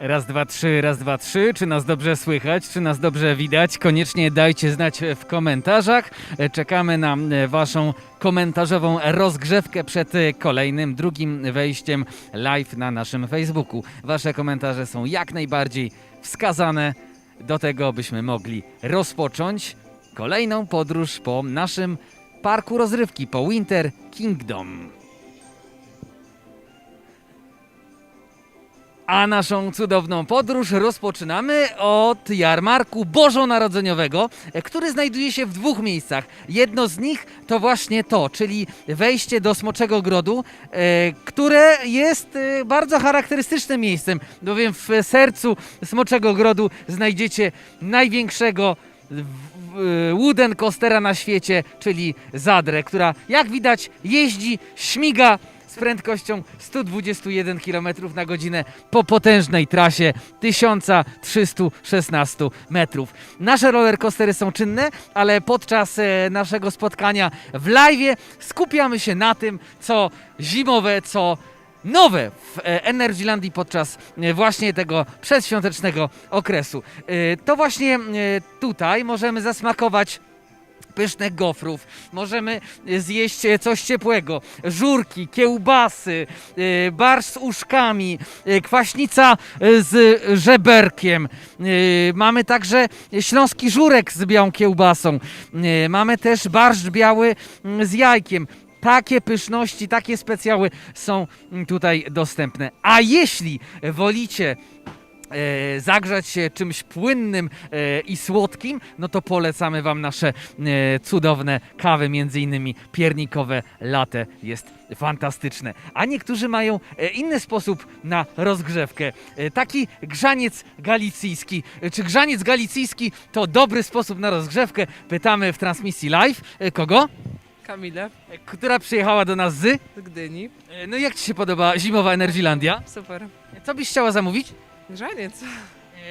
Raz, dwa, trzy, raz, dwa, trzy. Czy nas dobrze słychać? Czy nas dobrze widać? Koniecznie dajcie znać w komentarzach. E, Czekamy na e, Waszą komentarzową rozgrzewkę przed e, kolejnym, drugim wejściem live na naszym Facebooku. Wasze komentarze są jak najbardziej wskazane do tego, byśmy mogli rozpocząć kolejną podróż po naszym parku rozrywki, po Winter Kingdom. A naszą cudowną podróż rozpoczynamy od jarmarku bożonarodzeniowego, e, który znajduje się w dwóch miejscach. Jedno z nich to właśnie to, czyli wejście do Smoczego Grodu, e, które jest e, bardzo charakterystycznym miejscem, bowiem w sercu Smoczego Grodu znajdziecie największego wooden coastera na świecie, czyli Zadrę, która jak widać jeździ, śmiga z prędkością 121 km na godzinę po potężnej trasie 1316 metrów. Nasze rollercoastery są czynne, ale podczas e, naszego spotkania w live skupiamy się na tym, co zimowe, co nowe w e, Energylandii podczas e, właśnie tego przedświątecznego okresu. To właśnie tutaj możemy zasmakować pysznych gofrów, możemy e, zjeść e, coś ciepłego, żurki, kiełbasy, e, barsz z uszkami, kwaśnica z żeberkiem, mamy także śląski żurek z białą kiełbasą, mamy też barszcz biały mm, z jajkiem. Takie pyszności, takie specjały są mm, tutaj dostępne. A jeśli wolicie zagrzać się czymś płynnym e, i słodkim, no to polecamy Wam nasze e, cudowne kawy, między innymi piernikowe latte jest fantastyczne. A niektórzy mają e, inny sposób na rozgrzewkę. E, taki grzaniec galicyjski. E, Czy grzaniec galicyjski to dobry sposób na rozgrzewkę? Pytamy w transmisji live. E, Kogo? Kamilę E, Która przyjechała do nas z? z Gdyni. E, No jak Ci się podoba zimowa Energylandia? Super. Co byś chciała zamówić? Grzaniec.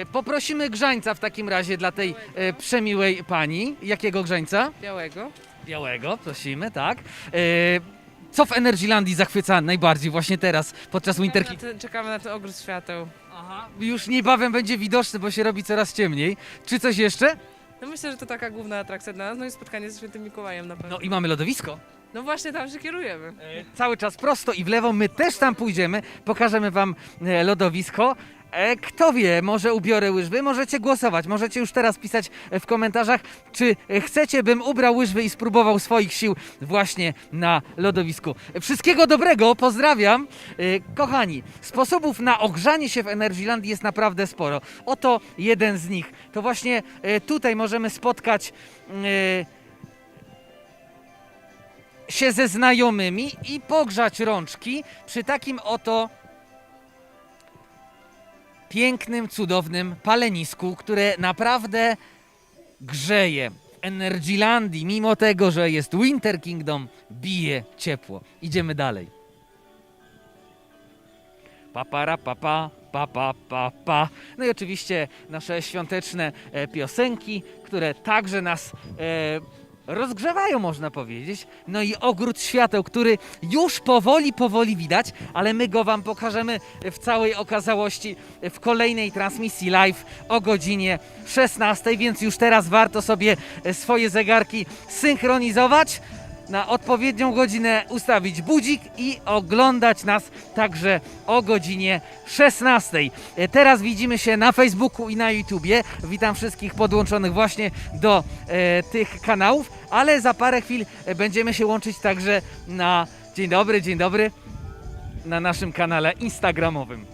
E, Poprosimy grzańca w takim razie dla tej e, przemiłej pani. Jakiego grzańca? Białego. Białego, prosimy, tak. E, co w Energylandii zachwyca najbardziej właśnie teraz, podczas Winter Czekamy na ten, czekamy na ten ogród świateł. Aha. Już niebawem będzie widoczny, bo się robi coraz ciemniej. Czy coś jeszcze? No myślę, że to taka główna atrakcja dla nas, no i spotkanie ze świętym Mikołajem na pewno. No i mamy lodowisko. No właśnie tam się kierujemy. E, cały czas prosto i w lewo. My też tam pójdziemy. Pokażemy wam e, lodowisko. E, Kto wie, może ubiorę łyżwy, możecie głosować, możecie już teraz pisać e, w komentarzach, czy e, chcecie, bym ubrał łyżwy i spróbował swoich sił właśnie na lodowisku. Wszystkiego dobrego, pozdrawiam. E, Kochani, sposobów na ogrzanie się w Energylandii jest naprawdę sporo. Oto jeden z nich. To właśnie e, tutaj możemy spotkać e, się ze znajomymi i pogrzać rączki przy takim oto pięknym, cudownym palenisku, które naprawdę grzeje. W Energylandii, mimo tego, że jest Winter Kingdom, bije ciepło. Idziemy dalej. Pa, para, pa, pa, pa, pa, pa, pa. No i oczywiście nasze świąteczne e, piosenki, które także nas e, rozgrzewają, można powiedzieć. No i ogród świateł, który już powoli, powoli widać, ale my go Wam pokażemy w całej okazałości w kolejnej transmisji live o godzinie 16, więc już teraz warto sobie swoje zegarki synchronizować na odpowiednią godzinę ustawić budzik i oglądać nas także o godzinie 16. E, Teraz widzimy się na Facebooku i na YouTubie. Witam wszystkich podłączonych właśnie do e, tych kanałów, ale za parę chwil e, będziemy się łączyć także na dzień dobry, dzień dobry na naszym kanale Instagramowym.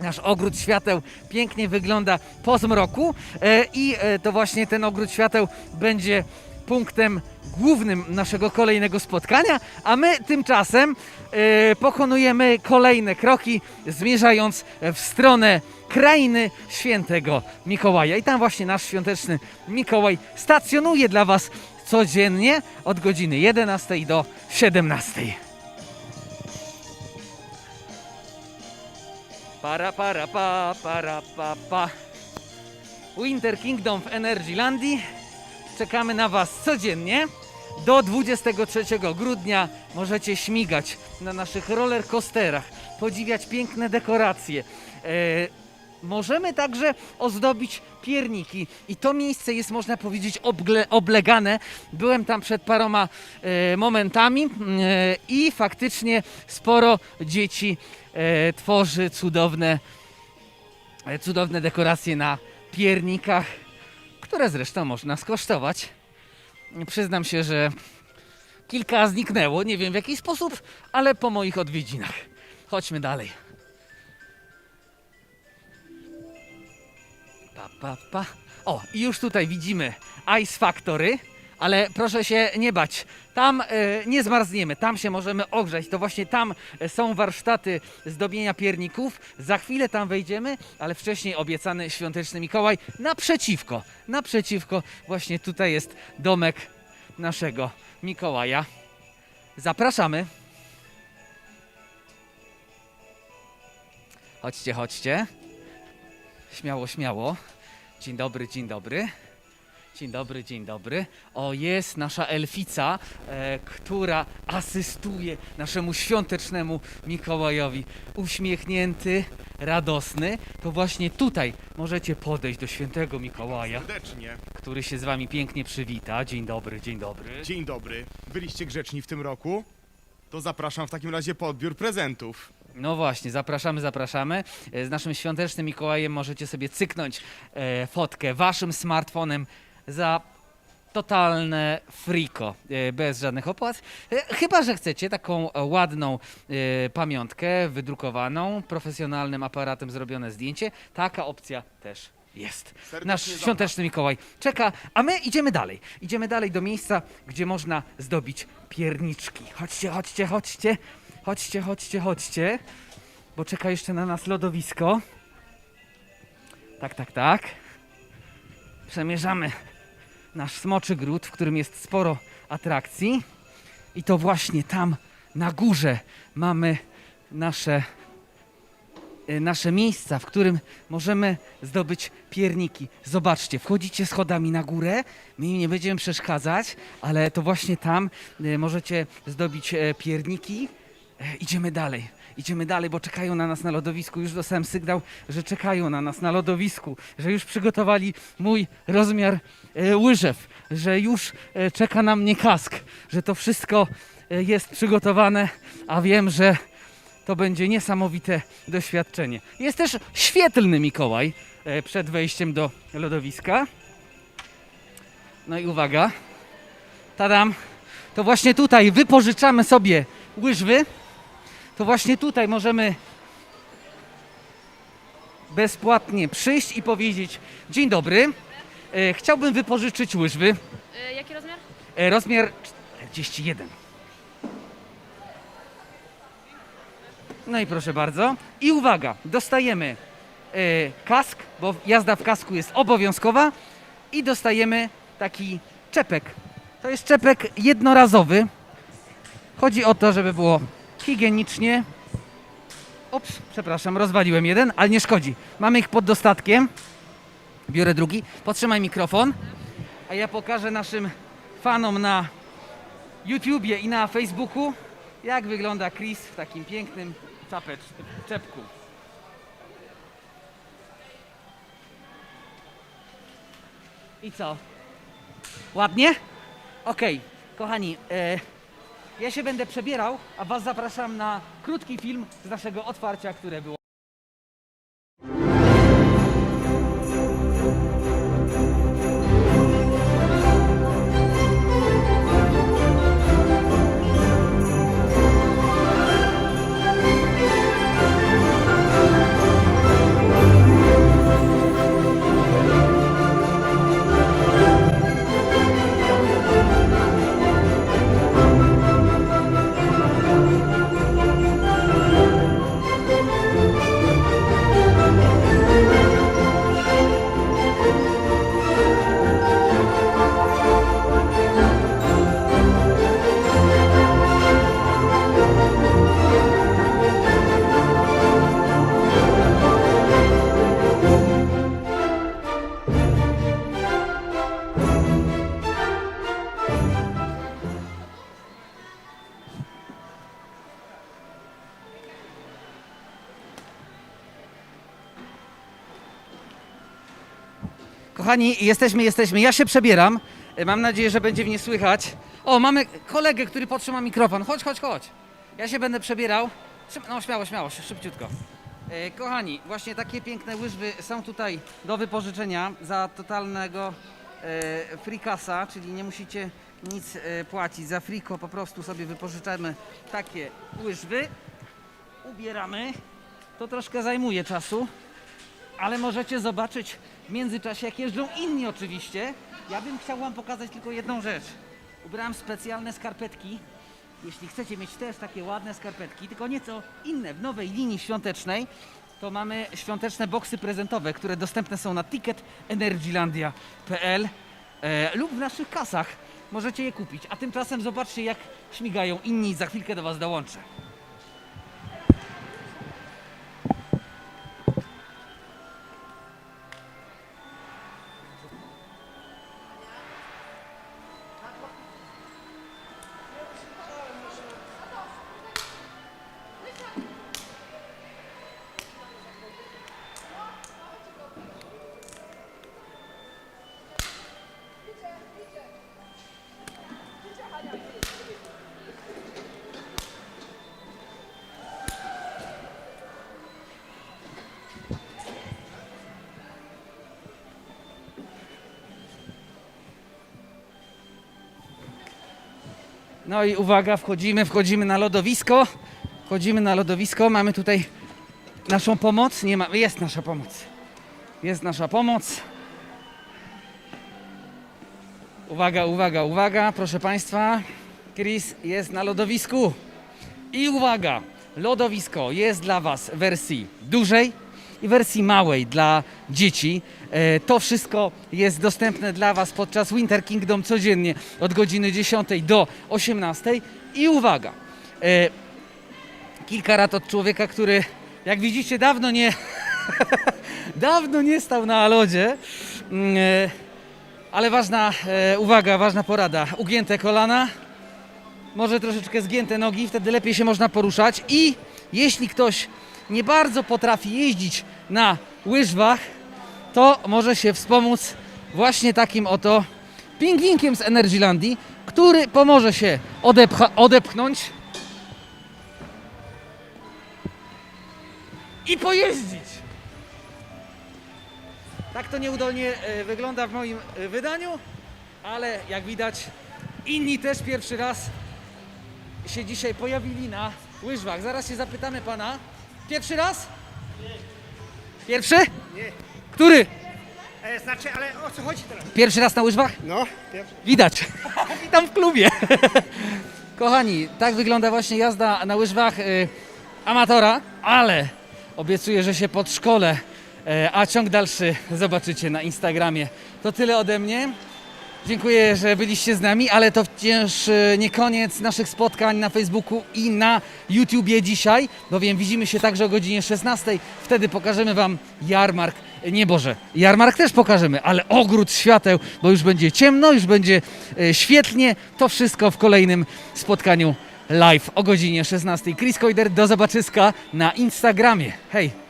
Nasz ogród świateł pięknie wygląda po zmroku e, i e, to właśnie ten ogród świateł będzie punktem głównym naszego kolejnego spotkania, a my tymczasem e, pokonujemy kolejne kroki, zmierzając w stronę krainy świętego Mikołaja. I tam właśnie nasz świąteczny Mikołaj stacjonuje dla Was codziennie od godziny 11 do 17. Para, para, pa, para, pa, pa. Winter Kingdom w Energylandii. Czekamy na Was codziennie. Do 23 grudnia możecie śmigać na naszych roller coasterach podziwiać piękne dekoracje. E, możemy także ozdobić pierniki i to miejsce jest, można powiedzieć, oble, oblegane. Byłem tam przed paroma e, momentami e, i faktycznie sporo dzieci e, tworzy cudowne, e, cudowne dekoracje na piernikach, które zresztą można skosztować. Przyznam się, że kilka zniknęło, nie wiem w jaki sposób, ale po moich odwiedzinach. Chodźmy dalej. Pa, pa, pa. O, i już tutaj widzimy Ice Factory, ale proszę się nie bać. Tam e, nie zmarzniemy, tam się możemy ogrzać. To właśnie tam e, są warsztaty zdobienia pierników. Za chwilę tam wejdziemy, ale wcześniej obiecany świąteczny Mikołaj naprzeciwko. Naprzeciwko właśnie tutaj jest domek naszego Mikołaja. Zapraszamy. Chodźcie, chodźcie. Śmiało, śmiało. Dzień dobry, dzień dobry. Dzień dobry, dzień dobry. O, jest nasza elfica, e, która asystuje naszemu świątecznemu Mikołajowi. Uśmiechnięty, radosny. To właśnie tutaj możecie podejść do świętego Mikołaja, Serdecznie. który się z wami pięknie przywita. Dzień dobry, dzień dobry. Dzień dobry. Byliście grzeczni w tym roku? To zapraszam w takim razie po odbiór prezentów. No właśnie, zapraszamy, zapraszamy. E, Z naszym świątecznym Mikołajem możecie sobie cyknąć e, fotkę waszym smartfonem za totalne friko, e, bez żadnych opłat. E, chyba, że chcecie taką e, ładną pamiątkę wydrukowaną, profesjonalnym aparatem zrobione zdjęcie. Taka opcja też jest. Serdecznie Nasz świąteczny Mikołaj czeka, a my idziemy dalej. Idziemy dalej do miejsca, gdzie można zdobić pierniczki. Chodźcie, chodźcie, chodźcie. Chodźcie, chodźcie, chodźcie. Bo czeka jeszcze na nas lodowisko. Tak, tak, tak. Przemierzamy nasz smoczy gród, w którym jest sporo atrakcji. I to właśnie tam na górze mamy nasze y, nasze miejsca, w którym możemy zdobyć pierniki. Zobaczcie, wchodzicie schodami na górę, my im nie będziemy przeszkadzać, ale to właśnie tam y, możecie zdobić e, pierniki. E, Idziemy dalej, idziemy dalej, bo czekają na nas na lodowisku. Już dostałem sygnał, że czekają na nas na lodowisku, że już przygotowali mój rozmiar e, łyżew, że już e, czeka na mnie kask, że to wszystko e, jest przygotowane, a wiem, że to będzie niesamowite doświadczenie. Jest też świetlny Mikołaj e, przed wejściem do lodowiska. No i uwaga, tadam, to właśnie tutaj wypożyczamy sobie łyżwy. To właśnie tutaj możemy bezpłatnie przyjść i powiedzieć dzień dobry, e, chciałbym wypożyczyć łyżwy. Y, jaki rozmiar? E, Rozmiar 41. No i proszę bardzo. I uwaga, dostajemy e, kask, bo jazda w kasku jest obowiązkowa i dostajemy taki czepek. To jest czepek jednorazowy. Chodzi o to, żeby było higienicznie. Ops, przepraszam, rozwaliłem jeden, ale nie szkodzi. Mamy ich pod dostatkiem. Biorę drugi. Potrzymaj mikrofon, a ja pokażę naszym fanom na YouTubie i na Facebooku, jak wygląda Chris w takim pięknym czepku. I co? Ładnie? Okej, kochani, e, ja się będę przebierał, a Was zapraszam na krótki film z naszego otwarcia, które było. Kochani, jesteśmy, jesteśmy. Ja się przebieram. E, Mam nadzieję, że będzie mnie słychać. O, mamy kolegę, który potrzyma mikrofon. Chodź, chodź, chodź. Ja się będę przebierał. No, śmiało, śmiało, szybciutko. E, kochani, właśnie takie piękne łyżwy są tutaj do wypożyczenia za totalnego e, frikasa, czyli nie musicie nic płacić. Za friko po prostu sobie wypożyczamy takie łyżwy. Ubieramy. To troszkę zajmuje czasu, ale możecie zobaczyć w międzyczasie, jak jeżdżą inni oczywiście. Ja bym chciał Wam pokazać tylko jedną rzecz. Ubrałem specjalne skarpetki. Jeśli chcecie mieć też takie ładne skarpetki, tylko nieco inne, w nowej linii świątecznej, to mamy świąteczne boksy prezentowe, które dostępne są na ticketenergylandia.pl e, lub w naszych kasach. Możecie je kupić. A tymczasem zobaczcie, jak śmigają inni. Za chwilkę do Was dołączę. No i uwaga, wchodzimy, wchodzimy na lodowisko. Wchodzimy na lodowisko. Mamy tutaj naszą pomoc. Nie ma, jest nasza pomoc. Jest nasza pomoc. Uwaga, uwaga, uwaga, proszę Państwa. Chris jest na lodowisku. I uwaga, lodowisko jest dla Was w wersji dużej i wersji małej dla dzieci. E, To wszystko jest dostępne dla Was podczas Winter Kingdom codziennie od godziny 10 do 18. I uwaga, e, kilka rad od człowieka, który jak widzicie dawno nie, dawno nie stał na lodzie. Mm, e, Ale ważna uwaga, ważna porada. Ugięte kolana, może troszeczkę zgięte nogi, wtedy lepiej się można poruszać. I jeśli ktoś nie bardzo potrafi jeździć na łyżwach, to może się wspomóc właśnie takim oto pingwinkiem z Energylandii, który pomoże się odepcha- odepchnąć i pojeździć. Tak to nieudolnie e, wygląda w moim e, wydaniu, ale jak widać inni też pierwszy raz się dzisiaj pojawili na łyżwach. Zaraz się zapytamy pana. Pierwszy raz? Pierwszy? Nie. Który? E, znaczy, ale o co chodzi teraz? Pierwszy raz na łyżwach? No, pierwszy. Widać. Witam w klubie. Kochani, tak wygląda właśnie jazda na łyżwach y, amatora, ale obiecuję, że się podszkolę, y, a ciąg dalszy zobaczycie na Instagramie. To tyle ode mnie. Dziękuję, że byliście z nami, ale to wciąż y, nie koniec naszych spotkań na Facebooku i na YouTubie dzisiaj, bowiem widzimy się także o godzinie 16. Wtedy pokażemy Wam jarmark. Nie Boże, jarmark też pokażemy, ale ogród świateł, bo już będzie ciemno, już będzie e, świetnie. To wszystko w kolejnym spotkaniu live o godzinie 16. Chris Koider, do zobaczyska na Instagramie. Hej!